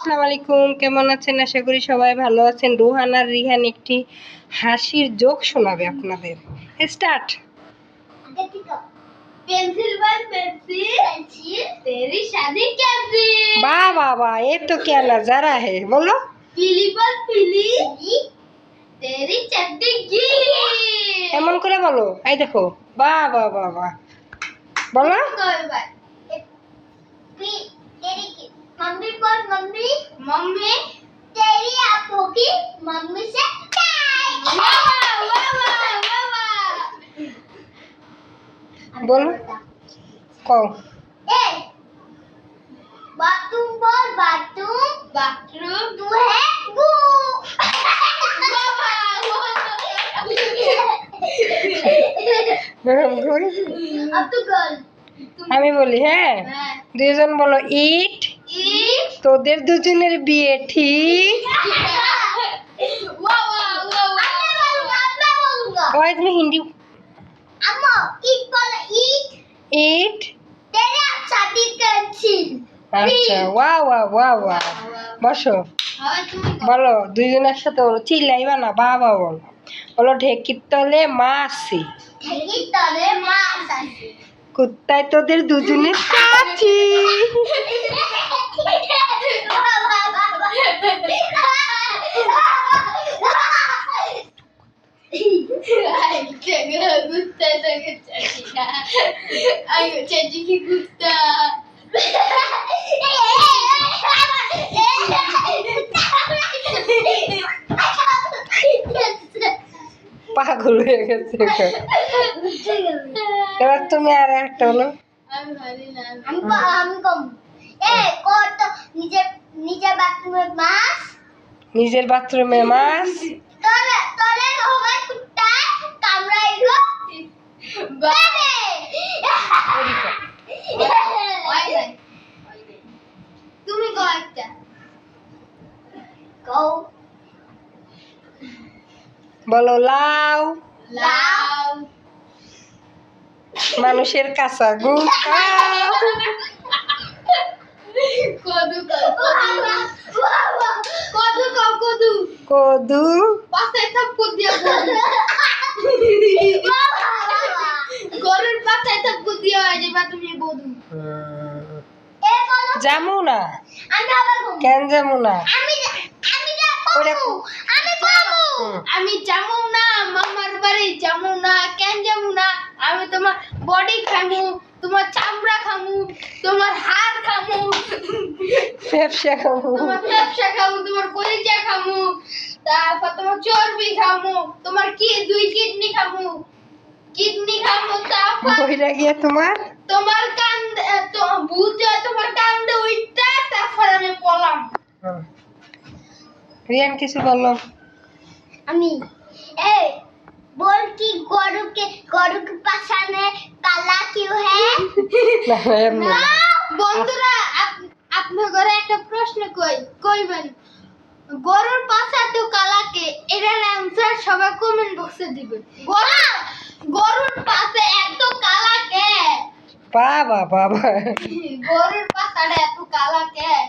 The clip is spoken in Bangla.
আসসালামু আলাইকুম কেমন আছেন আশা করি সবাই ভালো আছেন রোহান আর রিহান একটি হাসির জোক শোনাবে আপনাদের স্টার্ট पेंसिल पर पेंसिल पेंसिल तेरी शादी कैसी वाह वाह वाह ये तो क्या नजारा है बोलो पीली पर पीली तेरी चड्डी गीली এমন করে বলো এই দেখো বাহ বাহ বাহ বাহ বলো कोई बात বল কও বাথরুম বল বাথরুম বাথরুম তু হে গু আমি বলি হ্যাঁ দুজন বলো ইট তোদের দুজনের বিয়ে ঠিক হিন্দি ইট আচ্ছা ওয়া ওয়া ওয়া বসো। বলো। দুইজন একসাথে বলো চিল্লাইবা না বাবা বলো। বলো ঢেকির তলে মাসি কুত্তায় তোদের দুজনে কাছি কুত্তায় তোদের দুজনের সাথী Ayo, jadi gutta. পাগল হয়ে গেছে এবার তুমি আর একটা বলো। আমি কম এ কত নিজে নিজে বাথরুমে মাছ নিজের বাথরুমে মাছ তুমি কো বলো লাউ। লাউ। মানুষের কাঁচা খাও। কদু কদু কদু কদু। কদু। পাশে থাপ্পড় দিয়ে গরুর পাশে থাপ্পড় দিয়ে হয় যেবা তুমি বধু ঘুম কেন যমুনা আমি না মামার বাড়ি না কেন না? আমি তোমার বডি খামু তোমার চামড়া খামু তোমার হাড় খামু ব্যবসা খাব তোমার ব্যবসা খামু তোমার কলিজা খামু তারপর তোমার চর্বি খামু তোমার কি দুই কিডনি খামু? কিডনি খামু তারপর বইরা গিয়ে তোমার? তোমার তো তোমার ওইটা তারপর আমি রিয়ান কিছু আমি গরুকে গরুকে পাশানে কালা কিউ হ্যাঁ? বন্ধুরা আপনার ঘরে একটা প্রশ্ন কই কইবেন। গরুর পাশা তো কালাকে এটার অ্যান্সার সবাই কমেন্ট বক্সে দিবেন। গরু গরু বাবা বাবা। গরুর পাতাটা এত কালাকে।